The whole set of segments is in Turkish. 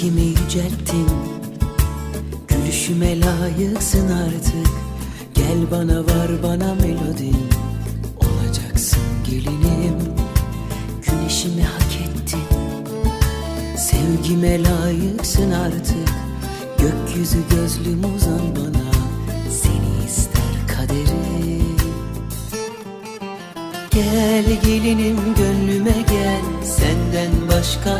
Sevgimi yücelttin Gülüşüme layıksın artık. Gel bana var bana melodin Olacaksın gelinim. Güneşimi hak ettin. Sevgime layıksın artık. Gökyüzü gözlüm uzan bana. Seni ister kaderim. Gel gelinim gönlüme gel. Senden başka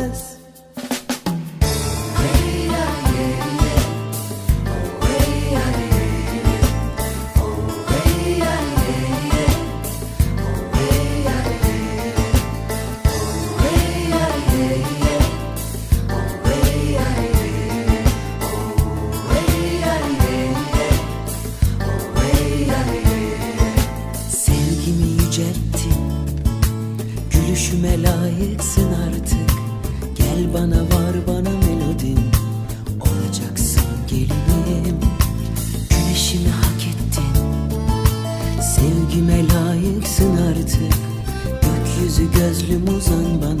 yücelttin Gülüşüme layıksın artık. Gel bana var bana melodin. Olacaksın gelinim Güneşimi hak ettin. Sevgime layıksın artık. Gökyüzü gözlüm uzan bana